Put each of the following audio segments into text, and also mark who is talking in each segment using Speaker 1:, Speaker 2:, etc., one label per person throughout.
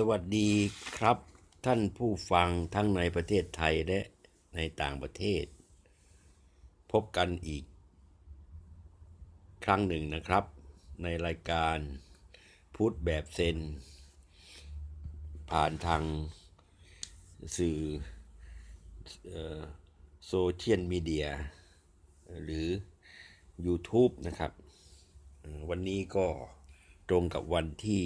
Speaker 1: สวัสดีครับ ท่านผู้ฟังทั้งในประเทศไทยและในต่างประเทศ พบกันอีก ครั้งหนึ่งนะครับ ในรายการพูดแบบเซน ผ่านทางสื่อโซเชียลมีเดียหรือ YouTube นะครับ วันนี้ก็ตรงกับวันที่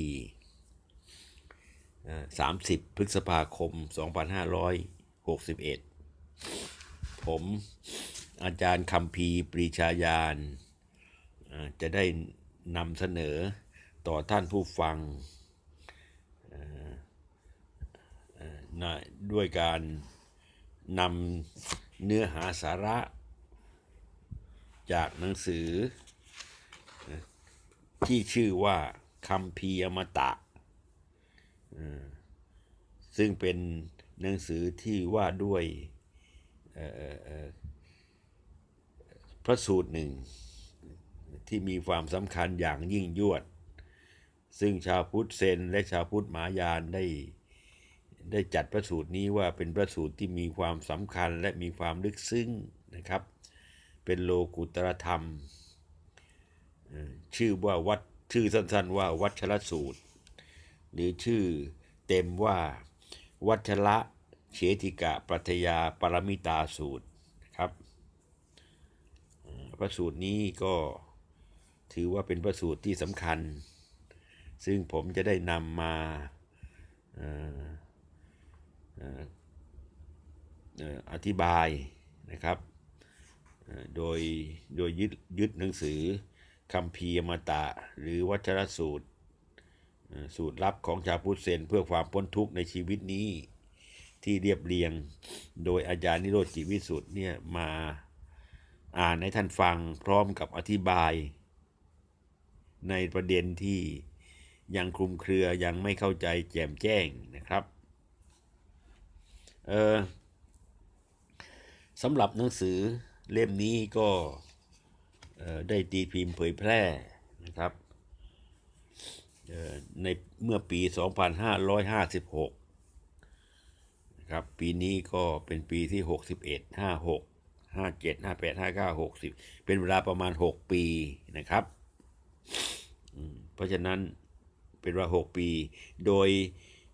Speaker 1: 30 พฤษภาคม 2561 ผมอาจารย์คำพีปรีชาญาณจะได้นำเสนอต่อท่านผู้ฟังด้วยการนำเนื้อหาสาระ จากหนังสือที่ชื่อว่าคำพีอมตะ ซึ่งเป็นหนังสือที่ว่าด้วยพระสูตรหนึ่งที่มีความสำคัญอย่างยิ่งยวด ซึ่งชาวพุทธเซนและชาวพุทธมหายานได้ได้จัดพระสูตรนี้ว่าเป็นพระสูตรที่มีความสำคัญและมีความลึกซึ้งนะครับ เป็นโลกุตรธรรม ชื่อว่าวัดชื่อสั้นๆว่าวัชรสูตร หรือชื่อเต็มว่า วัชระเฉติกะปรัชญาปรมิตาสูตรครับพระสูตรนี้ก็ถือว่าเป็นพระสูตรที่สำคัญ ซึ่งผมจะได้นำมาอธิบายนะครับ โดยโดยยึดยึดหนังสือคำพีร์อมตะ หรือวัชรสูตร สูตรลับของชาวพุทธเซนเพื่อความพ้นทุกข์ในชีวิตนี้ ที่เรียบเรียงโดยอาจารย์นิโรธจิตวิสุทธ์เนี่ยมาอ่านให้ท่านฟังพร้อมกับอธิบาย ในประเด็นที่ยังคลุมเครือยังไม่เข้าใจแจ่มแจ้งนะครับเออสำหรับหนังสือเล่มนี้ก็ได้ตีพิมพ์เผยแพร่นะครับ ในเมื่อปี 2556 นะครับ ปีนี้ก็เป็นปีที่ 61 56 57 58 59 60 เป็นเวลาประมาณ 6 ปีนะครับ เพราะฉะนั้นเป็นเวลา6 ปี โดย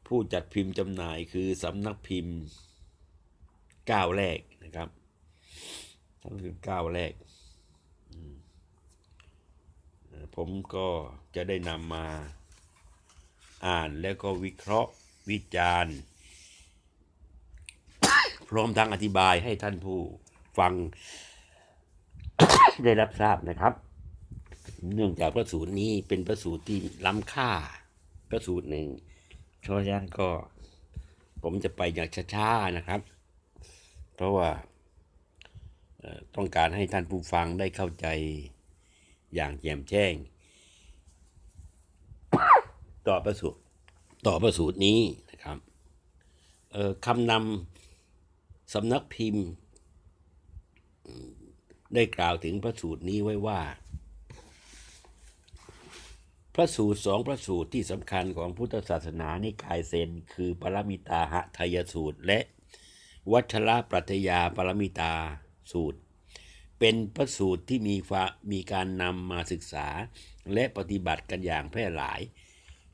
Speaker 1: ผู้จัดพิมพ์จำหน่ายคือสำนักพิมพ์ก้าวแรกนะครับสำนักพิมพ์ก้าวแรก ผมก็จะได้นำมา อ่านแล้วก็วิเคราะห์วิจารณ์ พร้อมทั้งอธิบายให้ท่านผู้ฟังได้รับทราบนะครับ เนื่องจากพระสูตรนี้เป็นพระสูตรที่ล้ำค่าพระสูตรหนึ่งเพราะฉะนั้นก็ผมจะไปอย่างช้าๆนะครับ เพราะว่าต้องการให้ท่านผู้ฟังได้เข้าใจอย่างแจ่มแจ้ง ต่อประสูตรต่อประสูตรนี้นะครับเอ่อคำนำสำนักพิมพ์ ได้กล่าวถึงพระสูตรนี้ไว้ว่า พระสูตรสองพระสูตรที่สำคัญของพุทธศาสนานิกายเซน คือปรมิตาหะทยสูตร และวัชระปรัชญาปรมิตาสูตร เป็นพระสูตรที่มีฟ้ามีการนำมาศึกษาและปฏิบัติกันอย่างแพร่หลาย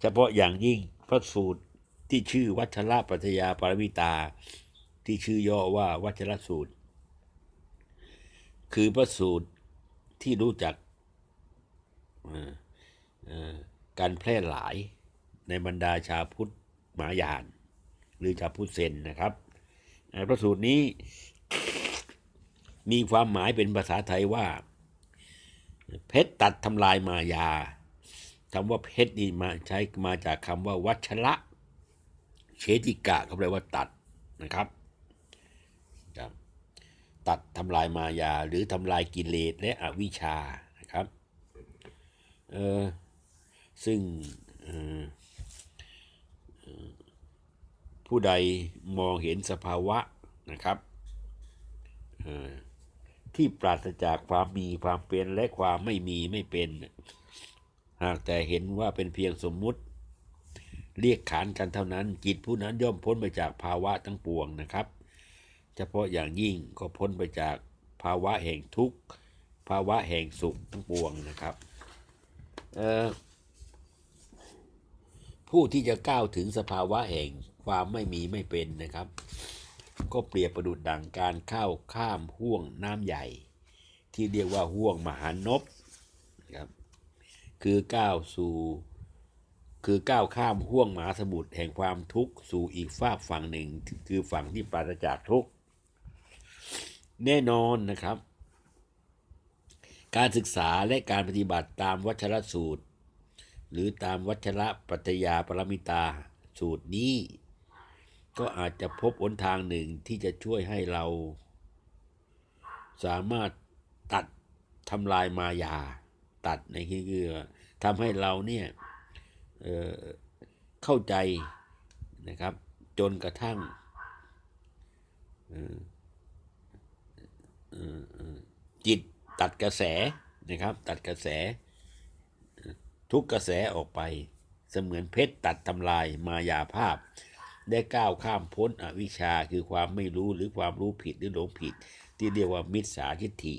Speaker 1: เฉพาะอย่างยิ่งพระสูตรที่ชื่อวัชระปัทยาปรมิตา ที่ชื่อย่อว่าวัชรสูตร คือพระสูตรที่รู้จักการแพร่หลายในบรรดาชาวพุทธมายาน หรือชาวพุทธเซนนะครับพระสูตรนี้มีความหมายเป็นภาษาไทยว่า เพชรตัดทำลายมายา คำว่าเพชรนี่มาใช้มาจากคำว่า วัชระเชติกะก็แปลว่าตัดนะครับ ตัดทำลายมายาหรือทำลายกิเลสและอวิชชานะครับเออซึ่งผู้ใดมองเห็นสภาวะนะครับที่ปราศจากความมีความเป็นและความไม่มีไม่เป็น หากแต่เห็นว่าเป็นเพียงสมมุติ เรียกขานกันเท่านั้น จิตผู้นั้นย่อมพ้นไปจากภาวะทั้งปวงนะครับ เฉพาะอย่างยิ่งก็พ้นไปจากภาวะแห่งทุกข์ ภาวะแห่งสุขทั้งปวงนะครับผู้ที่จะก้าวถึงสภาวะแห่งความไม่มีไม่เป็นนะครับ ก็เปรียบประดุดดังการเข้าข้ามห่วงน้ำใหญ่ ที่เรียกว่าห่วงมหานพ คือก้าวสู่ คือก้าวข้ามห่วงหมาสมุทรแห่งความทุกข์สู่อีกฝากฝั่งหนึ่ง คือฝั่งที่ปราศจากทุกข์แน่นอนนะครับ การศึกษาและการปฏิบัติตามวัชรสูตร หรือตามวัชระปัตยาปรมิตาสูตรนี้ ก็อาจจะพบหนทางหนึ่งที่จะช่วยให้เรา สามารถตัดทำลายมายา ตัดในที่คือทำให้เราเนี่ยเเข้าใจนะครับ จนกระทั่งจิตตัดกระแสนะครับ ตัดกระแส ทุกกระแสออกไป เสมือนเพชรตัดทำลายมายาภาพ ได้ก้าวข้ามพ้นอวิชชาคือความไม่รู้หรือความรู้ผิดหรือหลงผิด ที่เรียกว่ามิจฉาทิฏฐิ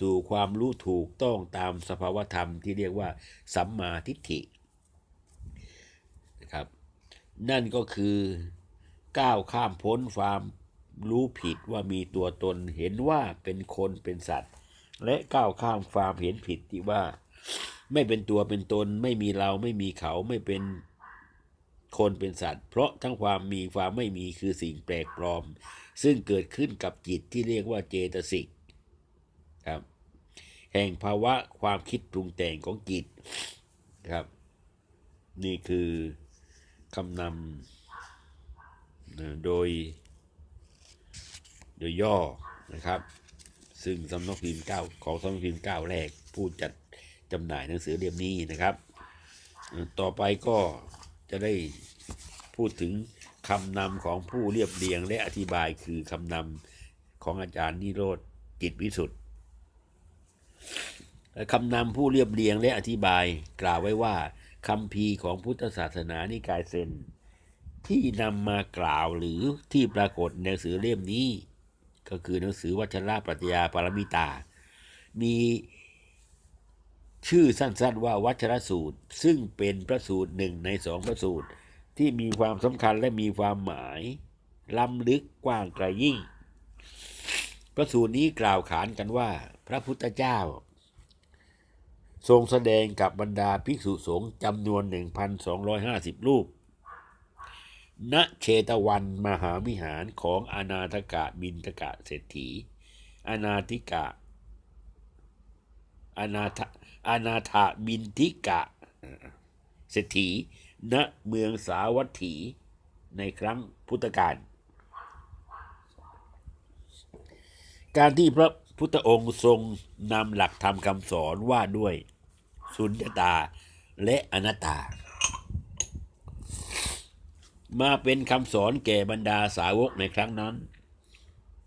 Speaker 1: สู่ความรู้ถูกต้องตามสภาวธรรมที่เรียกว่า สัมมาทิฏฐินะครับ นั่นก็คือก้าวข้ามพ้นความรู้ผิดว่ามีตัวตนเห็นว่าเป็นคนเป็นสัตว์ และก้าวข้ามความเห็นผิดที่ว่า ไม่เป็นตัวเป็นตน ไม่มีเราไม่มีเขาไม่เป็นคนเป็นสัตว์ เพราะทั้งความมีความไม่มีคือสิ่งแปลกปลอม ซึ่งเกิดขึ้นกับจิตที่เรียกว่าเจตสิก ครับ แห่งภาวะความคิดปรุงแต่งของจิตครับ นี่คือคำนำนะโดย โดยย่อนะครับ ซึ่งสำนักพิมพ์เก้าของสำนักพิมพ์เก้าแรก ผู้จัดจำหน่ายหนังสือเล่มนี้นะครับ ต่อไปก็จะได้พูดถึงคำนำของผู้เรียบเรียงและอธิบายคือคำนำของอาจารย์นิโรธจิตวิสุทธ์ คำนำผู้เรียบเรียงและอธิบายกล่าวไว้ว่าคำพีของพุทธศาสนานิกายเซนที่นำมากล่าวหรือที่ปรากฏในหนังสือเล่มนี้ ก็คือหนังสือวัชระปรัชญาปรมิตา มีชื่อสั้นๆว่าวัชรสูตร ซึ่งเป็นพระสูตรหนึ่งในสองพระสูตร ที่มีความสำคัญและมีความหมาย ล้ำลึกกว้างไกลยิ่ง พระสูตรนี้กล่าวขานกันว่า พระพุทธเจ้า ทรงแสดงกับบรรดาภิกษุสงฆ์จำนวน 1,250 รูป ณเชตวันมหาวิหารของอนาถกะบินทกะเศรษฐี อนาธิกะอนาถอนาถาบินทิกะเศรษฐี ณเมืองสาวัตถีในครั้งพุทธกาลการที่พระ พุทธองค์ทรงนำหลักธรรมคำสอนว่าด้วย สุญญตาและอนัตตา มาเป็นคำสอนแก่บรรดาสาวกในครั้งนั้น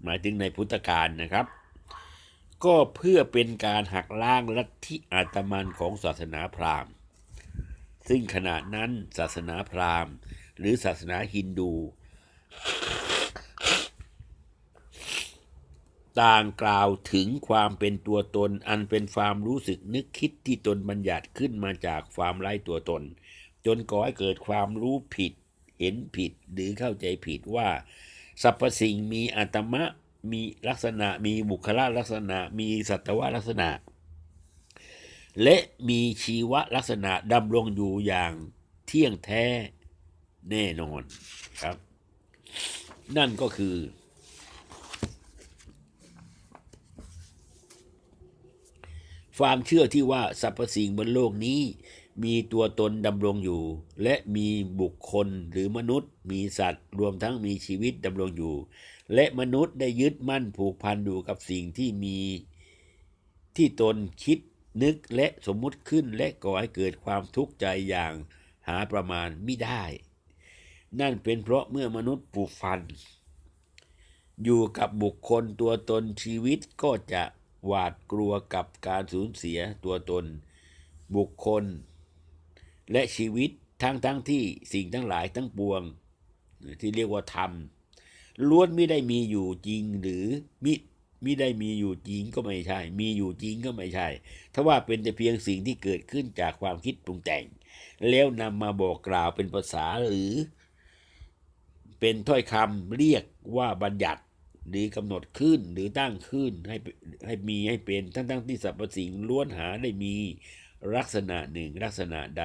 Speaker 1: หมายถึงในพุทธกาลนะครับ ก็เพื่อเป็นการหักล้างลัทธิอาตมันของศาสนาพราหมณ์ ซึ่งขณะนั้นศาสนาพราหมณ์ หรือศาสนาฮินดู ต่างกล่าวถึงความเป็นตัวตน อันเป็นความรู้สึกนึกคิดที่ตนบัญญัติขึ้นมาจากความไร้ตัวตน จนก่อให้เกิดความรู้ผิด เห็นผิดหรือเข้าใจผิดว่าสรรพสิ่งมีอัตมะมีลักษณะมีบุคลลักษณะ มีสัตวลักษณะ และมีชีวลักษณะดำรงอยู่อย่างเที่ยงแท้แน่นอนครับ นั่นก็คือ ความเชื่อที่ว่าสรรพสิ่งบนโลกนี้ มีตัวตนดำรงอยู่ และมีบุคคลหรือมนุษย์ มีสัตว์ รวมทั้งมีชีวิตดำรงอยู่ และมนุษย์ได้ยึดมั่นผูกพันอยู่กับสิ่งที่มีที่ตนคิดนึกและสมมุติขึ้นและก่อให้เกิดความทุกข์ใจอย่างหาประมาณไม่ได้ นั่นเป็นเพราะเมื่อมนุษย์ผูกพัน อยู่กับบุคคลตัวตนชีวิตก็จะ หวาดกลัวกับการสูญเสียตัวตน บุคคล และชีวิตทั้งทั้งที่สิ่งทั้งหลายทั้งปวง ที่เรียกว่าธรรมล้วนไม่ได้มีอยู่จริงหรือมิมิได้มีอยู่จริงก็ไม่ใช่ มีอยู่จริงก็ไม่ใช่ถ้าว่าเป็นแต่เพียงสิ่งที่เกิดขึ้นจากความคิดปรุงแต่ง แล้วนำมาบอกกล่าวเป็นภาษาหรือ เป็นถ้อยคำเรียกว่าบัญญัติ หรือกำหนดขึ้นหรือตั้งขึ้นให้ให้มีให้เป็นทั้งทั้งที่สรรพสิ่งล้วนหาได้มีลักษณะหนึ่งลักษณะใด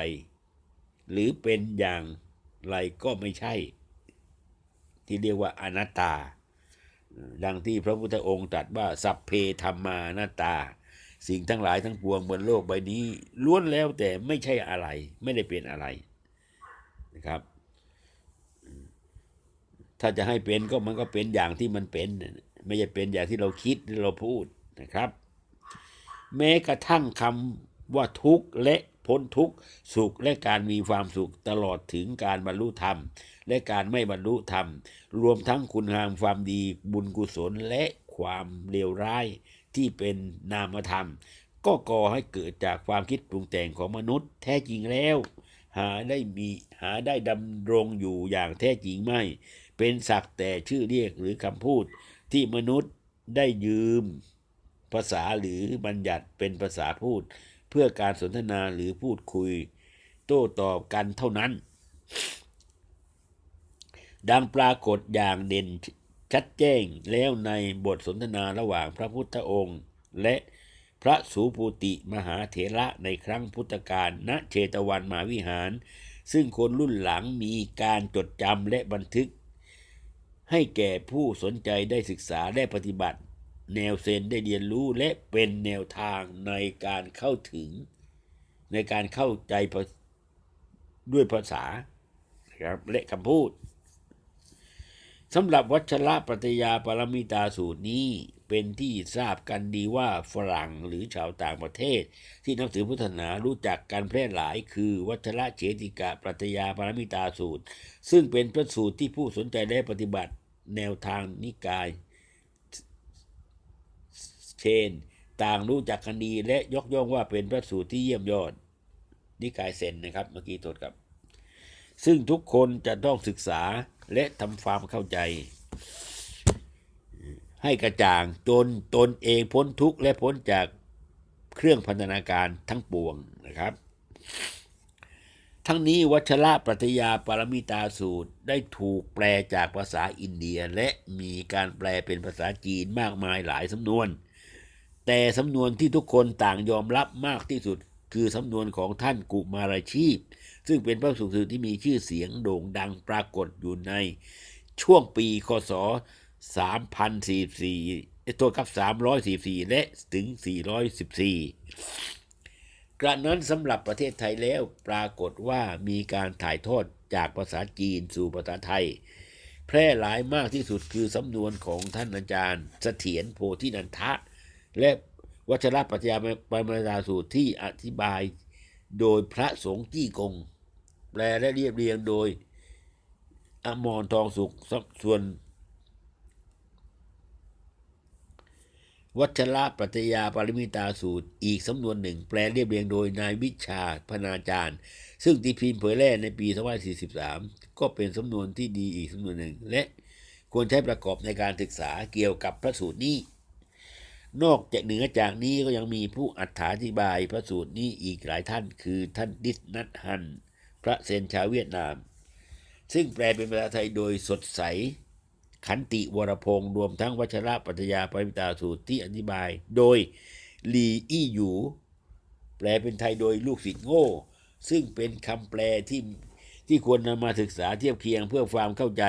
Speaker 1: หรือเป็นอย่างไรก็ไม่ใช่ ที่เรียกว่าอนัตตา ดังที่พระพุทธองค์ตรัสว่าสัพเพธรรมานาตา สิ่งทั้งหลายทั้งปวงบนโลกใบนี้ล้วนแล้วแต่ไม่ใช่อะไร ไม่ได้เป็นอะไรนะครับ ถ้าจะให้เป็นก็มันก็เป็นอย่างที่มันเป็น ไม่ใช่เป็นอย่างที่เราคิดหรือเราพูดนะครับ แม้กระทั่งคำว่าทุกข์และพ้นทุกข์สุขและการมีความสุขตลอดถึงการบรรลุธรรม และการไม่บรรลุธรรม รวมทั้งคุณงามความดีบุญกุศลและความเลวร้ายที่เป็นนามธรรม ก็ก่อให้เกิดจากความคิดปรุงแต่งของมนุษย์ แท้จริงแล้ว หาได้มีหาได้ดำรงอยู่อย่างแท้จริงไม่ เป็นสักแต่ชื่อเรียกหรือคำพูดที่มนุษย์ได้ยืมภาษาหรือบัญญัติเป็นภาษาพูด เพื่อการสนทนาหรือพูดคุย โต้ตอบกันเท่านั้น ดังปรากฏอย่างเด่นชัดแจ้งแล้วในบทสนทนาระหว่างพระพุทธองค์ และพระสูปูติมหาเถระในครั้งพุทธกาลณเชตวันมหาวิหาร ซึ่งคนรุ่นหลังมีการจดจำและบันทึก ให้แก่ผู้สนใจได้ศึกษาได้ปฏิบัติ แนวเซนได้เรียนรู้และเป็นแนวทางในการเข้าถึง ในการเข้าใจด้วยภาษาครับและคำพูดสำหรับวัชระปฏิยาปรมิตาสูตรนี้ เป็นที่ทราบกันดีว่าฝรั่งหรือชาวต่างประเทศ ที่นับถือพุทธศาสนารู้จักการแพร่หลายคือวัชระเฉติกะปรัตยาปรมิตาสูตร ซึ่งเป็นพระสูตรที่ผู้สนใจได้ปฏิบัติแนวทางนิกายเชน ต่างรู้จักกันดีและยกย่องว่าเป็นพระสูตรที่เยี่ยมยอด นิกายเซนนะครับเมื่อกี้ตดครับ ซึ่งทุกคนจะต้องศึกษาและทำความเข้าใจ ให้กระจ่างจนตนเองพ้นทุกข์และพ้นจากเครื่องพันธนาการทั้งปวงนะครับ ทั้งนี้วัชระปรัตยาปารมิตาสูตรได้ถูกแปลจากภาษาอินเดียและมีการแปลเป็นภาษาจีนมากมายหลายสำนวน แต่สำนวนที่ทุกคนต่างยอมรับมากที่สุดคือสำนวนของท่านกุมารชีพ ซึ่งเป็นพระสุขที่มีชื่อเสียงโด่งดังปรากฏอยู่ในช่วงปีคศ 3044ตัวกับ 344 และถึง 414 กระนั้นสำหรับประเทศไทยแล้วปรากฏว่ามีการถ่ายทอดจากภาษาจีนสู่ภาษาไทย แพร่หลายมากที่สุดคือสำนวนของท่านอาจารย์เสถียรโพธินันทะ และวัชรปัญญาปรมาจาสูตรที่อธิบายโดยพระสงฆ์จี้กง แปลและเรียบเรียงโดยอมรทองสุขส่วน วัชระปรัตยาปริมิตาสูตร อีกสำนวนหนึ่ง แปลเรียบเรียงโดยนายวิชาพนาจารย์ ซึ่งตีพิมพ์เผยแพร่ในปี 2543 ก็เป็นสำนวนที่ดีอีกสำนวนหนึ่ง และควรใช้ประกอบในการศึกษาเกี่ยวกับพระสูตรนี้ นอกจากเหนือจากนี้ก็ยังมีผู้อธิบายพระสูตรนี้อีกหลายท่าน คือท่านดิสนัทฮัน พระเซนชาวเวียดนาม ซึ่งแปลเป็นภาษาไทยโดยสดใส ขันติวรพงศ์รวมทั้งวัชระปัญญาปริมิตาสูตรที่อธิบายโดยลีอี้หยู แปลเป็นไทยโดยลูกศิษย์โง่ ซึ่งเป็นคำแปลที่ที่ควรนำมาศึกษาเทียบเคียงเพื่อความเข้าใจ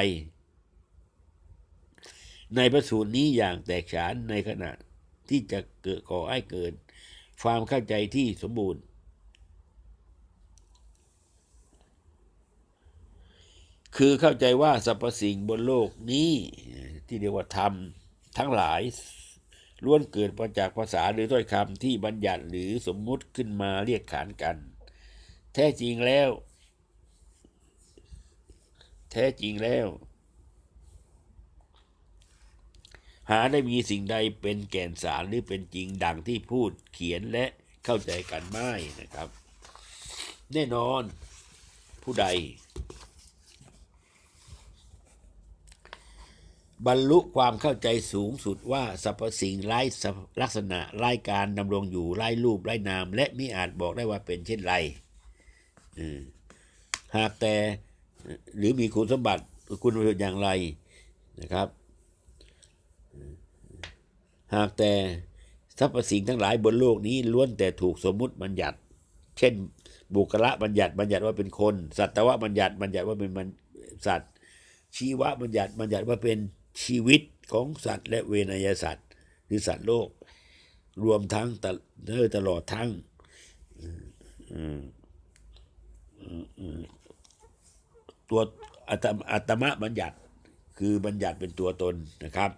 Speaker 1: ในพระสูตรนี้อย่างแตกฉานในขณะที่จะเกิดก่อให้เกิด ความเข้าใจที่สมบูรณ์ คือเข้าใจว่าสรรพสิ่งบนโลกนี้ที่เรียกว่าธรรมทั้งหลายล้วนเกิดมาจากภาษาหรือถ้อยคำที่บัญญัติหรือสมมุติขึ้นมาเรียกขานกัน แท้จริงแล้ว แท้จริงแล้ว หาได้มีสิ่งใดเป็นแก่นสารหรือเป็นจริงดังที่พูดเขียนและเข้าใจกันไม่นะครับ แน่นอนผู้ใด บรรลุความเข้าใจสูงสุดว่าสรรพสิ่งไร้ลักษณะไร้การดำรงอยู่ไร้รูปไร้นาม และมิอาจบอกได้ว่าเป็นเช่นไรหากแต่หรือมีคุณสมบัติคุณประโยชน์อย่างไรนะครับ หากแต่สรรพสิ่งทั้งหลายบนโลกนี้ล้วนแต่ถูกสมมุติบัญญัติ เช่น บุคละบัญญัติบัญญัติว่าเป็นคน สัตวบัญญัติบัญญัติว่าเป็นมันสัตว์ชีวะบัญญัติบัญญัติว่าเป็น ชีวิตของสัตว์และเวนยสัตว์หรือสัตว์โลก รวมทั้งตะเออตลอดทั้งตัวอัตมอัตมะบัญญัติคือบัญญัติเป็นตัวตนนะครับ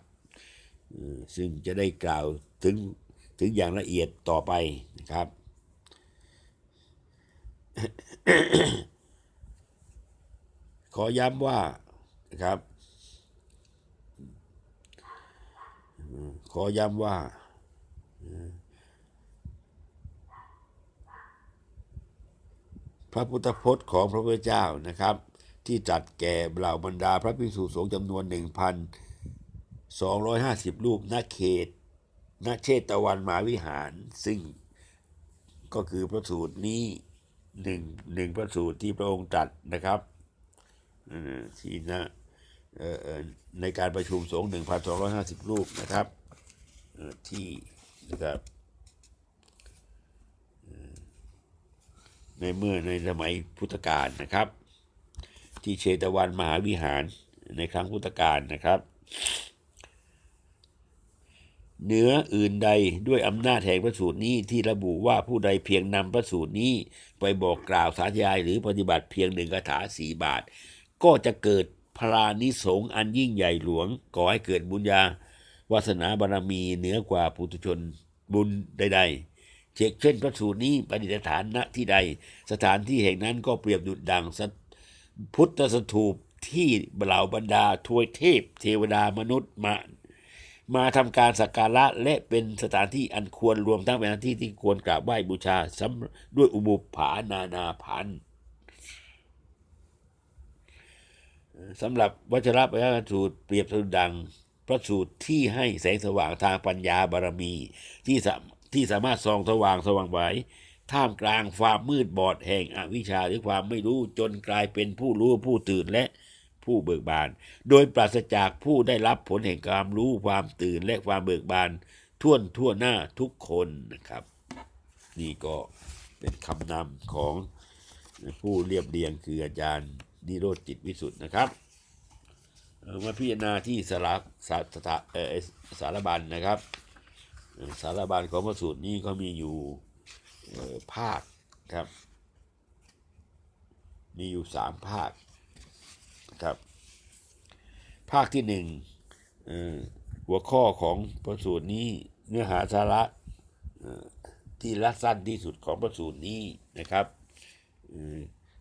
Speaker 1: ซึ่งจะได้กล่าวถึงถึงอย่างละเอียดต่อไปนะครับ ขอย้ำว่านะครับอืม ขอย้ำว่า พระพุทธพจน์ของพระพุทธเจ้านะครับ ที่จัดแก่เหล่าบรรดาพระภิกษุสงฆ์จำนวน 1,250 รูปณเขตณเชตวันมหาวิหาร ซึ่งก็คือพระสูตรนี้หนึ่งหนึ่งพระสูตรที่พระองค์ตรัดนะครับที่นะในการประชุมสงฆ์1,250 รูปนะครับ ที่นะครับในเมื่อในสมัยพุทธกาลนะครับ ที่เชตวันมหาวิหารในครั้งพุทธกาลนะครับเหนืออื่นใดด้วยอำนาจแห่งพระสูตรนี้ที่ระบุว่าผู้ใดเพียงนำพระสูตรนี้ไปบอกกล่าวสาธยายหรือปฏิบัติเพียงหนึ่งคาถาสีบาท ก็จะเกิดพลานิสง์อันยิ่งใหญ่หลวงก่อให้เกิดบุญญา วาสนาบารมีเหนือกว่าปุถุชนบุญใด ๆ เช่นเช่นพระสูตรนี้ปฏิฐานณที่ใด สถานที่แห่งนั้นก็เปรียบดุจดังพุทธสถูปที่เหล่าบรรดาทวยเทพ เทวดามนุษย์มามาทำการสักการะและเป็นสถานที่อันควรรวมทั้งเป็นสถานที่ที่ควรกราบไหว้บูชาสำด้วยอุบุปผานานาพันธ์สำหรับวัชระปยาสูตรเปรียบสดุดัง พระสูตรที่ให้แสงสว่างทางปัญญาบารมี ที่สาที่สามารถส่องสว่างสว่างไว้ท่ามกลางความมืดบอดแห่งอวิชชาหรือความไม่รู้จนกลายเป็นผู้รู้ผู้ตื่นและผู้เบิกบาน โดยปราศจากผู้ได้รับผลแห่งความรู้ความตื่นและความเบิกบานท่วนทั่วหน้าทุกคนนะครับ นี่ก็เป็นคำนำของผู้เรียบเรียงคืออาจารย์นิโรธจิตวิสุทธ์นะครับ มาพิจารณาที่สารสาสาเออสารบัญนะครับ สารบัญของพระสูตรนี้ก็มีอยู่ภาคครับ มีอยู่สามภาคครับ ภาคที่หนึ่งหัวข้อของพระสูตรนี้เนื้อหาสาระที่รัดสั้นที่สุดของพระสูตรนี้นะครับ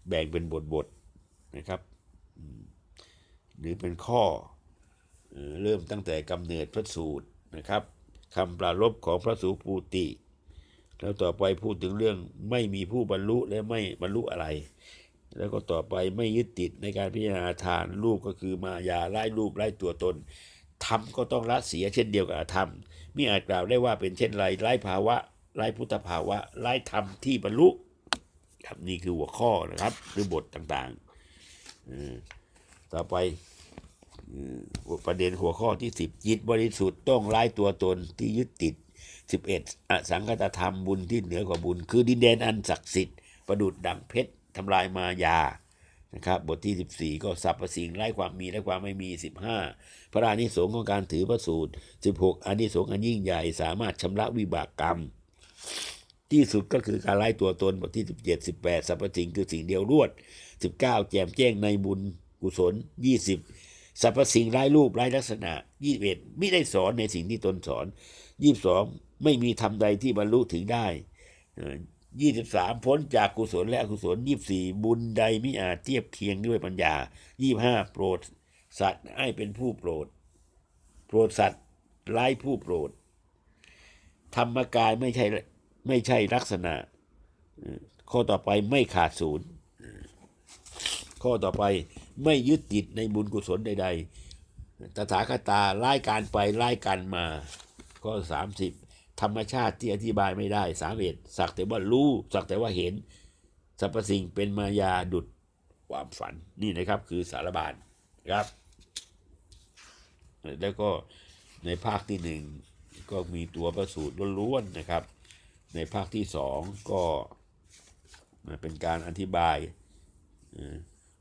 Speaker 1: แบ่งเป็นบทบทๆนะครับ หรือเป็นข้อเริ่มตั้งแต่กำเนิดพระสูตรนะครับคำปรารภของพระสูปูติ แล้วต่อไปพูดถึงเรื่องไม่มีผู้บรรลุและไม่บรรลุอะไร แล้วก็ต่อไปไม่ยึดติดในการพิจารณาทานรูปก็คือมายาไล่รูปไล่ตัวตนธรรมก็ต้องละเสียเช่นเดียวกับธรรมมิอาจกล่าวได้ว่าเป็นเช่นไรไล่ภาวะไล่พุทธภาวะไล่ธรรมที่บรรลุครับนี่คือหัวข้อนะครับหรือบทต่างๆอ ต่อไปประเด็นหัวข้อที่สิบจิตบริสุทธิ์ต้องไล่ตัวตนที่ยึดติดสิบเอ็ดอสังคตธรรมบุญที่เหนือกว่าบุญ คือดินแดนอันศักดิ์สิทธิ์ประดุดดังเพชรทำลายมายานะครับบทที่ 14 ก็สรรพสิ่งไร้ความมีและความไม่มี 15 พระอานิสงส์ของการถือพระสูตร 16อานิสงส์อันยิ่งใหญ่สามารถชำระวิบากกรรม ที่สุดก็คือการไล่ตัวตนบทที่ 17 18สรรพสิ่งคือสิ่งเดียวรวด 19 แจมแจ้งในบุญ กุศล 20 สรรพสิ่งไร้รูปไร้ลักษณะ 21 ไม่ได้สอนในสิ่งที่ตนสอนยี่สิบสองไม่มีธรรมใดที่บรรลุถึงได้ยี่สิบสามพ้นจากกุศลและอกุศลยี่สี่บุญใดมิอาจเทียบเคียงด้วยปัญญายี่ห้าโปรด สัตว์ให้เป็นผู้โปรด โปรดสัตว์ไร้ผู้โปรด ธรรมกายไม่ใช่ไม่ใช่ลักษณะ ข้อต่อไปไม่ขาดศูนย์ข้อต่อไป ไม่ยึดติดในบุญกุศลใด ๆ ตถาคตาไล่การไปไล่การมาข้อสามสิบธรรมชาติที่อธิบายไม่ได้สามเอ็ดสักแต่ว่ารู้สักแต่ว่าเห็นสรรพสิ่งเป็นมายาดุดความฝันนี่นะครับคือสารบานครับ แล้วก็ในภาคที่หนึ่งก็มีตัวประสูตรล้วนๆนะครับ ในภาคที่สองก็เป็นการอธิบาย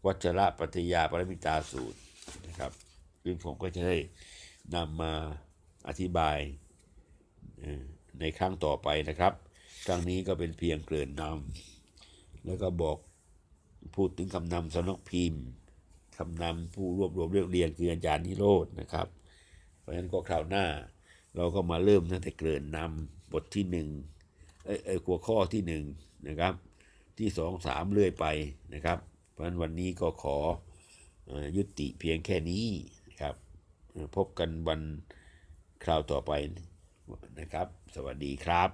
Speaker 1: วัชระปัจยาปรมิตาสูตรนะครับซึ่งผมก็จะได้นำมาอธิบายในครั้งต่อไปนะครับ ครั้งนี้ก็เป็นเพียงเกริ่นนำแล้วก็บอกพูดถึงคำนำสนกพิมพ์คำนำผู้รวบรวมเรียบเรียงคืออาจารย์นิโรธนะครับ เพราะฉะนั้นก็คราวหน้า เราก็มาเริ่มตั้งแต่เกริ่นนำบทที่หนึ่งเอ้ยเอ้ยหัวข้อที่หนึ่งนะครับ ที่สองสามเรื่อยไปนะครับ เพราะฉะนั้นวันนี้ก็ขออยุติเพียงแค่นี้นะครับ พบกันวันคราวต่อไปนะครับ สวัสดีครับ